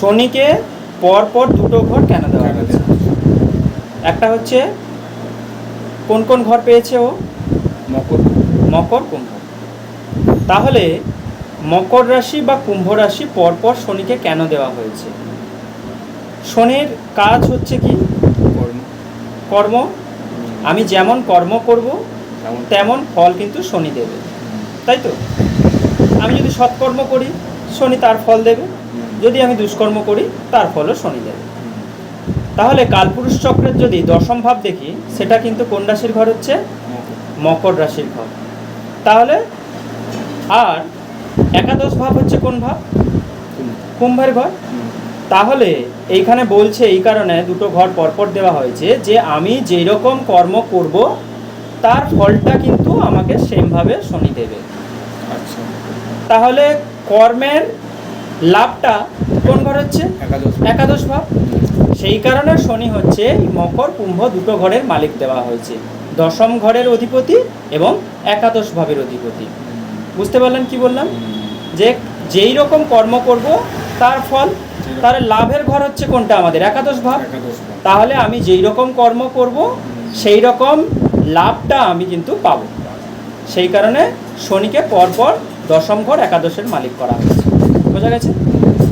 শনিকে পরপর দুটো ঘর কেন দেওয়া হয়েছে? একটা হচ্ছে কোন কোন ঘর পেয়েছে ও? মকর। মকর কুম্ভ। তাহলে মকর রাশি বা কুম্ভ রাশি পরপর শনিকে কেন দেওয়া হয়েছে? শনির কাজ হচ্ছে কি? কর্ম। কর্ম। আমি যেমন কর্ম করব তেমন ফল কিন্তু শনি দেবে। তাই তো? আমি যদি সৎকর্ম করি শনি তার ফল দেবে। যদি আমি দুষ্কর্ম করি তার ফলও শনি দেবে। তাহলে কালপুরুষ চক্রের যদি দশম ভাব দেখি সেটা কিন্তু কোন রাশির ঘর হচ্ছে? মকর মকর রাশির ঘর। তাহলে আর একাদশ ভাব হচ্ছে কোন ভাব? কুম্ভের ঘর। তাহলে এইখানে বলছে এই কারণে দুটো ঘর পরপর দেওয়া হয়েছে যে আমি যেই রকম কর্ম করব তার ফলটা কিন্তু আমাকে সেমভাবে শনি দেবে। আচ্ছা। তাহলে কর্মের লাভটা কোন ঘর হচ্ছে? একাদশ ভাব। সেই কারণে শনি হচ্ছে মকর কুম্ভ দুটো ঘরের মালিক দেওয়া হয়েছে। দশম ঘরের অধিপতি এবং একাদশ ভাবের অধিপতি। বুঝতে পারলেন কি বললাম? যে যেই রকম কর্ম করব তার ফল তার লাভের ঘর হচ্ছে কোনটা আমাদের? একাদশ ভাব। একাদশ ভাব। তাহলে আমি যেই রকম কর্ম করব সেই রকম লাভটা আমি কিন্তু পাব। সেই কারণে শনিকে পরপর দশম ঘর একাদশের মালিক করা হয়েছে। बोझा गया